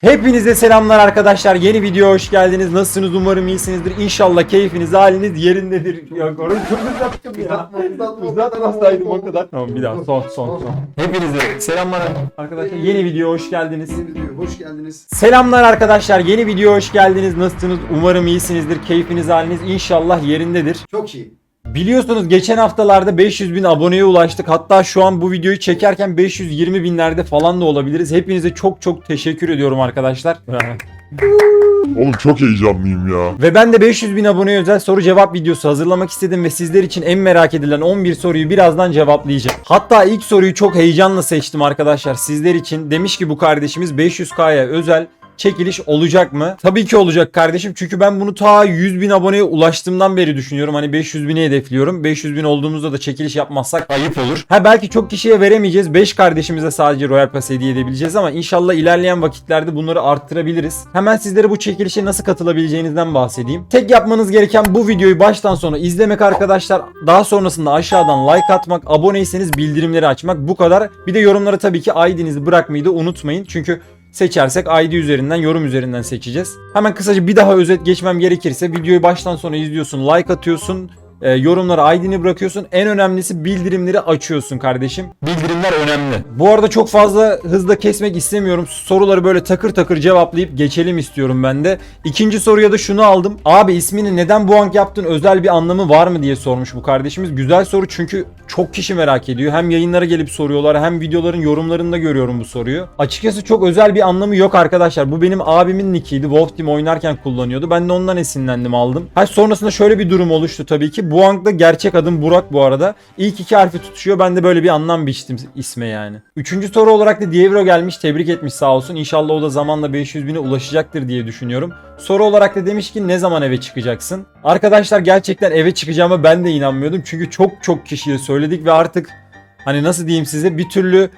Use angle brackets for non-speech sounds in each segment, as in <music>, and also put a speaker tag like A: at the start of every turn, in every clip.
A: Hepinize selamlar arkadaşlar. Yeni videoya hoş geldiniz. Nasılsınız? Umarım iyisinizdir. İnşallah keyfiniz, haliniz yerindedir. Yok orayı çok uzattım ya.
B: Uzatma,
A: Uzatmasaydım o kadar. Tamam bir daha son son son. Hepinize selamlar arkadaşlar. Yeni videoya hoş geldiniz.
B: Yeni videoya hoş geldiniz.
A: Selamlar arkadaşlar. Yeni videoya hoş geldiniz. Nasılsınız? Umarım iyisinizdir. Keyfiniz, haliniz inşallah yerindedir.
B: Çok iyi.
A: Biliyorsunuz geçen haftalarda 500 bin aboneye ulaştık. Hatta şu an bu videoyu çekerken 520 binlerde falan da olabiliriz. Hepinize çok çok teşekkür ediyorum arkadaşlar. <laughs>
C: Oğlum çok heyecanlıyım ya.
A: Ve ben de 500 bin aboneye özel soru cevap videosu hazırlamak istedim ve sizler için en merak edilen 11 soruyu birazdan cevaplayacağım. Hatta ilk soruyu çok heyecanla seçtim arkadaşlar sizler için. Demiş ki bu kardeşimiz 500k'ya özel çekiliş olacak mı? Tabii ki olacak kardeşim çünkü ben bunu ta 100 bin aboneye ulaştığımdan beri düşünüyorum. Hani 500 bini hedefliyorum. 500 bin olduğumuzda da çekiliş yapmazsak ayıp olur. Ha belki çok kişiye veremeyeceğiz. 5 kardeşimize sadece Royal Pass hediye edebileceğiz ama inşallah ilerleyen vakitlerde bunları arttırabiliriz. Hemen sizlere bu çekilişe nasıl katılabileceğinizden bahsedeyim. Tek yapmanız gereken bu videoyu baştan sona izlemek arkadaşlar. Daha sonrasında aşağıdan like atmak, aboneyseniz bildirimleri açmak bu kadar. Bir de yorumlara tabii ki ID'nizi bırakmayı da unutmayın. Çünkü seçersek ID üzerinden, yorum üzerinden seçeceğiz. Hemen kısaca bir daha özet geçmem gerekirse videoyu baştan sona izliyorsun, like atıyorsun, e, yorumlara ID'ni bırakıyorsun. En önemlisi bildirimleri açıyorsun kardeşim. Bildirimler önemli. Bu arada çok fazla hızla kesmek istemiyorum. Soruları böyle takır takır cevaplayıp geçelim istiyorum ben de. İkinci soruya da şunu aldım. Abi ismini neden Boğank yaptın? Özel bir anlamı var mı diye sormuş bu kardeşimiz. Güzel soru çünkü çok kişi merak ediyor. Hem yayınlara gelip soruyorlar hem videoların yorumlarında görüyorum bu soruyu. Açıkçası çok özel bir anlamı yok arkadaşlar. Bu benim abimin nickiydi. Wolf Team oynarken kullanıyordu. Ben de ondan esinlendim aldım. Ha sonrasında şöyle bir durum oluştu tabii ki. Buang'da gerçek adım Burak bu arada. İlk iki harfi tutuşuyor. Ben de böyle bir anlam biçtim isme yani. Üçüncü soru olarak da Dievro gelmiş. Tebrik etmiş sağ olsun. İnşallah o da zamanla 500 bine ulaşacaktır diye düşünüyorum. Soru olarak da demiş ki ne zaman eve çıkacaksın? Arkadaşlar gerçekten eve çıkacağıma ben de inanmıyordum. Çünkü çok çok kişiye söyledik ve artık hani nasıl diyeyim size bir türlü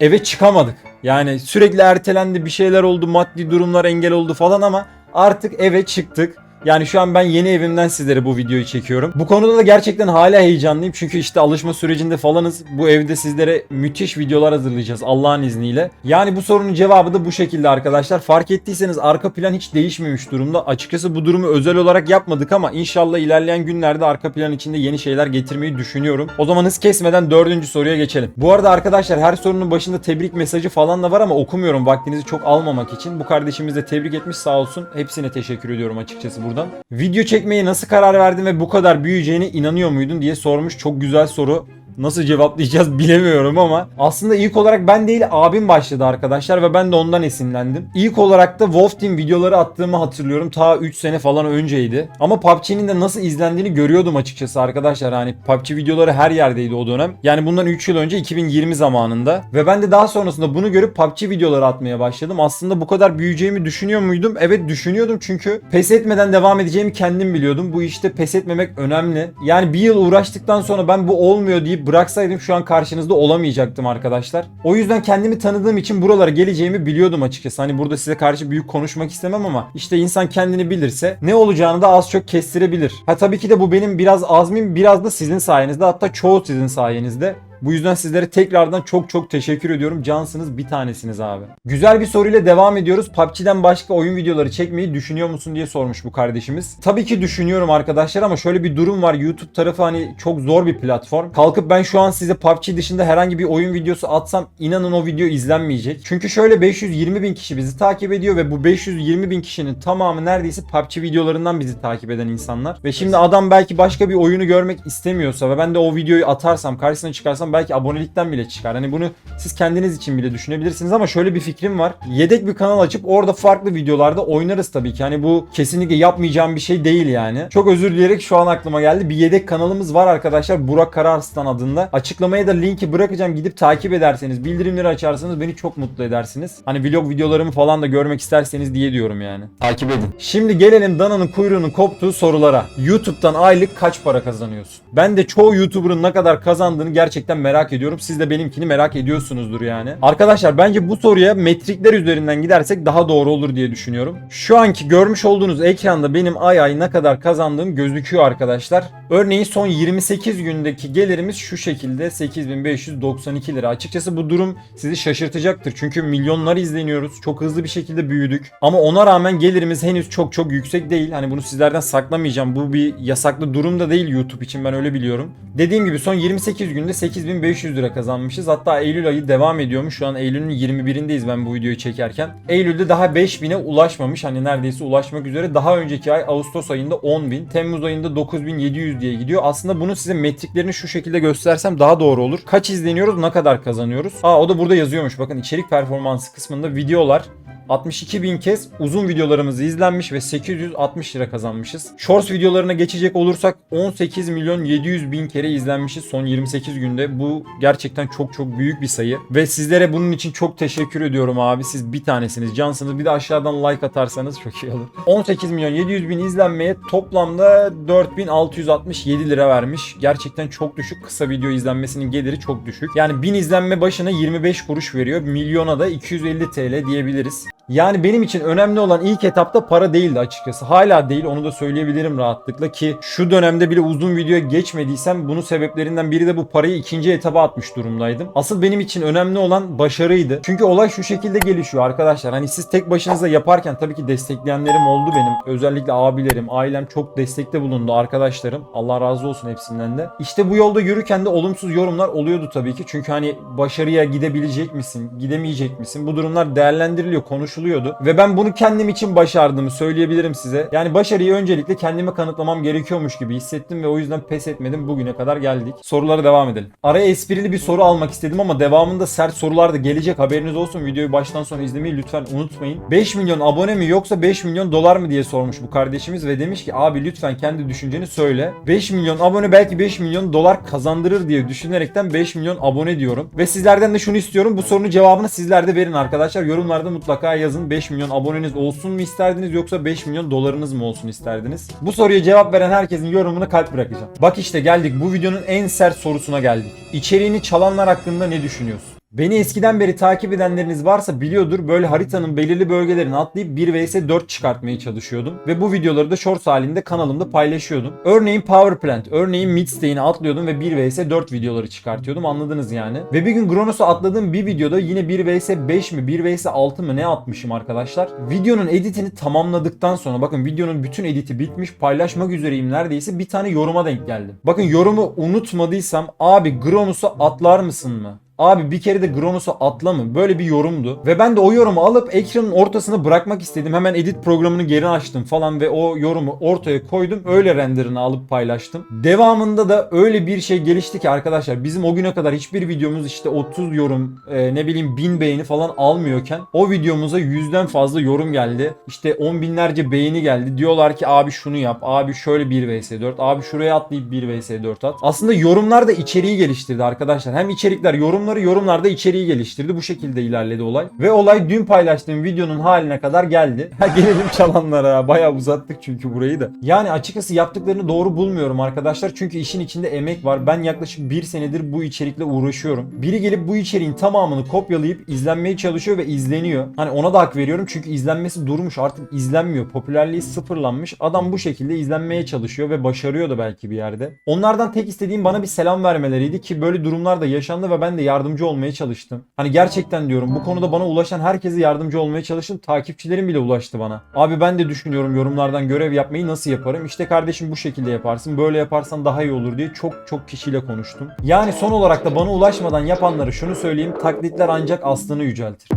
A: eve çıkamadık. Yani sürekli ertelendi bir şeyler oldu maddi durumlar engel oldu falan ama artık eve çıktık. Yani şu an ben yeni evimden sizlere bu videoyu çekiyorum. Bu konuda da gerçekten hala heyecanlıyım. Çünkü işte alışma sürecinde falanız. Bu evde sizlere müthiş videolar hazırlayacağız Allah'ın izniyle. Yani bu sorunun cevabı da bu şekilde arkadaşlar. Fark ettiyseniz arka plan hiç değişmemiş durumda. Açıkçası bu durumu özel olarak yapmadık ama inşallah ilerleyen günlerde arka plan içinde yeni şeyler getirmeyi düşünüyorum. O zaman hız kesmeden dördüncü soruya geçelim. Bu arada arkadaşlar her sorunun başında tebrik mesajı falan da var ama okumuyorum vaktinizi çok almamak için. Bu kardeşimiz de tebrik etmiş sağ olsun. Hepsine teşekkür ediyorum açıkçası buradan. Video çekmeye nasıl karar verdin ve bu kadar büyüyeceğine inanıyor muydun diye sormuş. Çok güzel soru. Nasıl cevaplayacağız <laughs> bilemiyorum ama aslında ilk olarak ben değil abim başladı arkadaşlar ve ben de ondan esinlendim. İlk olarak da Wolf Team videoları attığımı hatırlıyorum. Ta 3 sene falan önceydi. Ama PUBG'nin de nasıl izlendiğini görüyordum açıkçası arkadaşlar. Hani PUBG videoları her yerdeydi o dönem. Yani bundan 3 yıl önce 2020 zamanında. Ve ben de daha sonrasında bunu görüp PUBG videoları atmaya başladım. Aslında bu kadar büyüyeceğimi düşünüyor muydum? Evet düşünüyordum çünkü pes etmeden devam edeceğimi kendim biliyordum. Bu işte pes etmemek önemli. Yani bir yıl uğraştıktan sonra ben bu olmuyor deyip bıraksaydım şu an karşınızda olamayacaktım arkadaşlar. O yüzden kendimi tanıdığım için buralara geleceğimi biliyordum açıkçası. Hani burada size karşı büyük konuşmak istemem ama işte insan kendini bilirse ne olacağını da az çok kestirebilir. Ha tabii ki de bu benim biraz azmim biraz da sizin sayenizde hatta çoğu sizin sayenizde. Bu yüzden sizlere tekrardan çok çok teşekkür ediyorum. Cansınız bir tanesiniz abi. Güzel bir soruyla devam ediyoruz. PUBG'den başka oyun videoları çekmeyi düşünüyor musun diye sormuş bu kardeşimiz. Tabii ki düşünüyorum arkadaşlar ama şöyle bir durum var. YouTube tarafı hani çok zor bir platform. Kalkıp ben şu an size PUBG dışında herhangi bir oyun videosu atsam inanın o video izlenmeyecek. Çünkü şöyle 520 bin kişi bizi takip ediyor ve bu 520 bin kişinin tamamı neredeyse PUBG videolarından bizi takip eden insanlar. Ve şimdi adam belki başka bir oyunu görmek istemiyorsa ve ben de o videoyu atarsam karşısına çıkarsam belki abonelikten bile çıkar. Hani bunu siz kendiniz için bile düşünebilirsiniz ama şöyle bir fikrim var. Yedek bir kanal açıp orada farklı videolarda oynarız tabii ki. Hani bu kesinlikle yapmayacağım bir şey değil yani. Çok özür dileyerek şu an aklıma geldi. Bir yedek kanalımız var arkadaşlar. Burak Kararslan adında. Açıklamaya da linki bırakacağım. Gidip takip ederseniz, bildirimleri açarsanız beni çok mutlu edersiniz. Hani vlog videolarımı falan da görmek isterseniz diye diyorum yani. Takip edin. Şimdi gelelim dananın kuyruğunun koptuğu sorulara. YouTube'dan aylık kaç para kazanıyorsun? Ben de çoğu YouTuber'ın ne kadar kazandığını gerçekten gerçekten merak ediyorum. Siz de benimkini merak ediyorsunuzdur yani. Arkadaşlar bence bu soruya metrikler üzerinden gidersek daha doğru olur diye düşünüyorum. Şu anki görmüş olduğunuz ekranda benim ay ay ne kadar kazandığım gözüküyor arkadaşlar. Örneğin son 28 gündeki gelirimiz şu şekilde 8592 lira. Açıkçası bu durum sizi şaşırtacaktır. Çünkü milyonlar izleniyoruz. Çok hızlı bir şekilde büyüdük. Ama ona rağmen gelirimiz henüz çok çok yüksek değil. Hani bunu sizlerden saklamayacağım. Bu bir yasaklı durum da değil YouTube için ben öyle biliyorum. Dediğim gibi son 28 günde 8500 lira kazanmışız. Hatta Eylül ayı devam ediyormuş. Şu an Eylül'ün 21'indeyiz ben bu videoyu çekerken. Eylül'de daha 5000'e ulaşmamış. Hani neredeyse ulaşmak üzere. Daha önceki ay Ağustos ayında 10.000. Temmuz ayında 9700 diye gidiyor. Aslında bunu size metriklerini şu şekilde göstersem daha doğru olur. Kaç izleniyoruz, ne kadar kazanıyoruz? Aa o da burada yazıyormuş. Bakın içerik performansı kısmında videolar 62 bin kez uzun videolarımız izlenmiş ve 860 lira kazanmışız. Shorts videolarına geçecek olursak 18 milyon 700 bin kere izlenmişiz son 28 günde. Bu gerçekten çok çok büyük bir sayı. Ve sizlere bunun için çok teşekkür ediyorum abi. Siz bir tanesiniz, cansınız. Bir de aşağıdan like atarsanız çok iyi olur. 18 milyon 700 bin izlenmeye toplamda 4667 lira vermiş. Gerçekten çok düşük. Kısa video izlenmesinin geliri çok düşük. Yani 1000 izlenme başına 25 kuruş veriyor. Milyona da 250 TL diyebiliriz. Yani benim için önemli olan ilk etapta para değildi açıkçası. Hala değil onu da söyleyebilirim rahatlıkla ki şu dönemde bile uzun videoya geçmediysem bunun sebeplerinden biri de bu parayı ikinci etaba atmış durumdaydım. Asıl benim için önemli olan başarıydı. Çünkü olay şu şekilde gelişiyor arkadaşlar. Hani siz tek başınıza yaparken tabii ki destekleyenlerim oldu benim. Özellikle abilerim, ailem çok destekte bulundu, arkadaşlarım. Allah razı olsun hepsinden de. İşte bu yolda yürürken de olumsuz yorumlar oluyordu tabii ki. Çünkü hani başarıya gidebilecek misin, gidemeyecek misin? Bu durumlar değerlendiriliyor, konuşuluyordu. Ve ben bunu kendim için başardığımı söyleyebilirim size. Yani başarıyı öncelikle kendime kanıtlamam gerekiyormuş gibi hissettim ve o yüzden pes etmedim. Bugüne kadar geldik. Sorulara devam edelim. Araya esprili bir soru almak istedim ama devamında sert sorular da gelecek. Haberiniz olsun. Videoyu baştan sona izlemeyi lütfen unutmayın. 5 milyon abone mi yoksa 5 milyon dolar mı diye sormuş bu kardeşimiz ve demiş ki abi lütfen kendi düşünceni söyle. 5 milyon abone belki 5 milyon dolar kazandırır diye düşünerekten 5 milyon abone diyorum. Ve sizlerden de şunu istiyorum. Bu sorunun cevabını sizler de verin arkadaşlar. Yorumlarda mutlaka yazın. 5 milyon aboneniz olsun mu isterdiniz yoksa 5 milyon dolarınız mı olsun isterdiniz? Bu soruya cevap veren herkesin yorumunu kalp bırakacağım. Bak işte geldik bu videonun en sert sorusuna geldik. İçeriğini çalanlar hakkında ne düşünüyorsun? Beni eskiden beri takip edenleriniz varsa biliyordur böyle haritanın belirli bölgelerini atlayıp 1 vs 4 çıkartmaya çalışıyordum. Ve bu videoları da shorts halinde kanalımda paylaşıyordum. Örneğin Power Plant, örneğin Midstay'ini atlıyordum ve 1 vs 4 videoları çıkartıyordum anladınız yani. Ve bir gün Kronos'u atladığım bir videoda yine 1 vs 5 mi 1 vs 6 mı ne atmışım arkadaşlar. Videonun editini tamamladıktan sonra bakın videonun bütün editi bitmiş paylaşmak üzereyim neredeyse bir tane yoruma denk geldim. Bakın yorumu unutmadıysam abi Kronos'u atlar mısın mı? Abi bir kere de Kronos'u atla mı? Böyle bir yorumdu. Ve ben de o yorumu alıp ekranın ortasına bırakmak istedim. Hemen edit programını geri açtım falan ve o yorumu ortaya koydum. Öyle renderını alıp paylaştım. Devamında da öyle bir şey gelişti ki arkadaşlar bizim o güne kadar hiçbir videomuz işte 30 yorum e, ne bileyim 1000 beğeni falan almıyorken o videomuza yüzden fazla yorum geldi. İşte 10 binlerce beğeni geldi. Diyorlar ki abi şunu yap. Abi şöyle 1 vs 4. Abi şuraya atlayıp 1 vs 4 at. Aslında yorumlar da içeriği geliştirdi arkadaşlar. Hem içerikler yorum yorumları yorumlarda içeriği geliştirdi. Bu şekilde ilerledi olay. Ve olay dün paylaştığım videonun haline kadar geldi. <laughs> Gelelim çalanlara. Bayağı uzattık çünkü burayı da. Yani açıkçası yaptıklarını doğru bulmuyorum arkadaşlar. Çünkü işin içinde emek var. Ben yaklaşık bir senedir bu içerikle uğraşıyorum. Biri gelip bu içeriğin tamamını kopyalayıp izlenmeye çalışıyor ve izleniyor. Hani ona da hak veriyorum çünkü izlenmesi durmuş artık izlenmiyor. Popülerliği sıfırlanmış. Adam bu şekilde izlenmeye çalışıyor ve başarıyor da belki bir yerde. Onlardan tek istediğim bana bir selam vermeleriydi ki böyle durumlar da yaşandı ve ben de yardımcı olmaya çalıştım. Hani gerçekten diyorum bu konuda bana ulaşan herkese yardımcı olmaya çalıştım. Takipçilerim bile ulaştı bana. Abi ben de düşünüyorum yorumlardan görev yapmayı nasıl yaparım? İşte kardeşim bu şekilde yaparsın. Böyle yaparsan daha iyi olur diye çok çok kişiyle konuştum. Yani son olarak da bana ulaşmadan yapanlara şunu söyleyeyim. Taklitler ancak aslını yüceltir.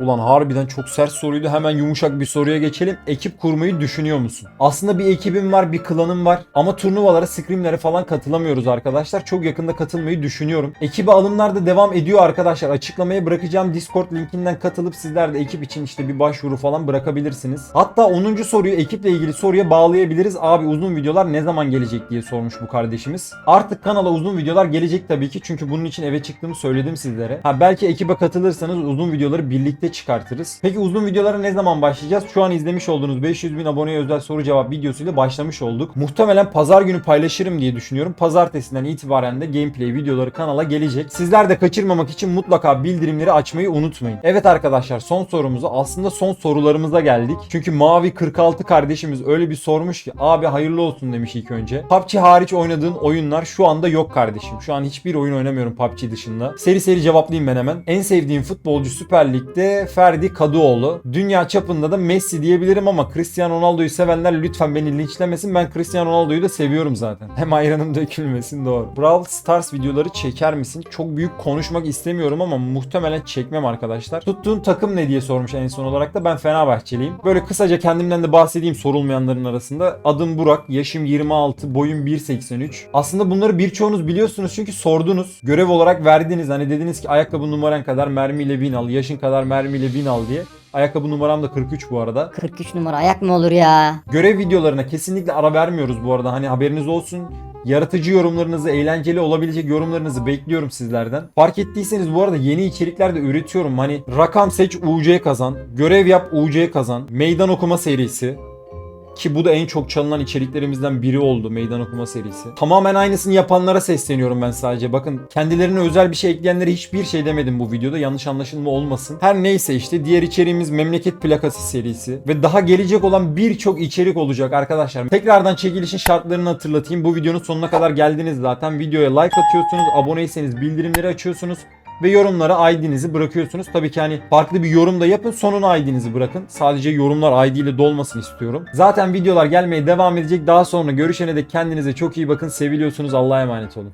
A: Ulan harbiden çok sert soruydu. Hemen yumuşak bir soruya geçelim. Ekip kurmayı düşünüyor musun? Aslında bir ekibim var, bir klanım var. Ama turnuvalara, scrimlere falan katılamıyoruz arkadaşlar. Çok yakında katılmayı düşünüyorum. Ekibe alımlar da devam ediyor arkadaşlar. Açıklamaya bırakacağım Discord linkinden katılıp sizler de ekip için işte bir başvuru falan bırakabilirsiniz. Hatta 10. soruyu ekiple ilgili soruya bağlayabiliriz. Abi uzun videolar ne zaman gelecek diye sormuş bu kardeşimiz. Artık kanala uzun videolar gelecek tabii ki. Çünkü bunun için eve çıktığımı söyledim sizlere. Ha belki ekibe katılırsanız uzun videoları birlikte birlikte çıkartırız. Peki uzun videolara ne zaman başlayacağız? Şu an izlemiş olduğunuz 500 bin aboneye özel soru cevap videosuyla başlamış olduk. Muhtemelen pazar günü paylaşırım diye düşünüyorum. Pazartesinden itibaren de gameplay videoları kanala gelecek. Sizler de kaçırmamak için mutlaka bildirimleri açmayı unutmayın. Evet arkadaşlar son sorumuza aslında son sorularımıza geldik. Çünkü Mavi 46 kardeşimiz öyle bir sormuş ki abi hayırlı olsun demiş ilk önce. PUBG hariç oynadığın oyunlar şu anda yok kardeşim. Şu an hiçbir oyun oynamıyorum PUBG dışında. Seri seri cevaplayayım ben hemen. En sevdiğim futbolcu Süper Lig'de Ferdi Kadıoğlu. Dünya çapında da Messi diyebilirim ama Cristiano Ronaldo'yu sevenler lütfen beni linçlemesin. Ben Cristiano Ronaldo'yu da seviyorum zaten. Hem ayranım dökülmesin doğru. Brawl Stars videoları çeker misin? Çok büyük konuşmak istemiyorum ama muhtemelen çekmem arkadaşlar. Tuttuğun takım ne diye sormuş en son olarak da ben Fenerbahçeliyim. Böyle kısaca kendimden de bahsedeyim sorulmayanların arasında. Adım Burak, yaşım 26, boyum 1.83. Aslında bunları birçoğunuz biliyorsunuz çünkü sordunuz. Görev olarak verdiniz. Hani dediniz ki ayakkabı numaran kadar mermiyle bin al, yaşın kadar mermiyle bin al diye. Ayakkabı numaram da 43 bu arada.
B: 43 numara ayak mı olur ya?
A: Görev videolarına kesinlikle ara vermiyoruz bu arada. Hani haberiniz olsun. Yaratıcı yorumlarınızı, eğlenceli olabilecek yorumlarınızı bekliyorum sizlerden. Fark ettiyseniz bu arada yeni içerikler de üretiyorum. Hani rakam seç UC kazan, görev yap UC kazan, meydan okuma serisi. Ki bu da en çok çalınan içeriklerimizden biri oldu meydan okuma serisi. Tamamen aynısını yapanlara sesleniyorum ben sadece. Bakın kendilerine özel bir şey ekleyenlere hiçbir şey demedim bu videoda. Yanlış anlaşılma olmasın. Her neyse işte diğer içeriğimiz memleket plakası serisi. Ve daha gelecek olan birçok içerik olacak arkadaşlar. Tekrardan çekilişin şartlarını hatırlatayım. Bu videonun sonuna kadar geldiniz zaten. Videoya like atıyorsunuz. Aboneyseniz bildirimleri açıyorsunuz ve yorumlara ID'nizi bırakıyorsunuz. Tabii ki hani farklı bir yorum da yapın sonuna ID'nizi bırakın. Sadece yorumlar ID ile dolmasın istiyorum. Zaten videolar gelmeye devam edecek. Daha sonra görüşene de kendinize çok iyi bakın. Seviliyorsunuz. Allah'a emanet olun.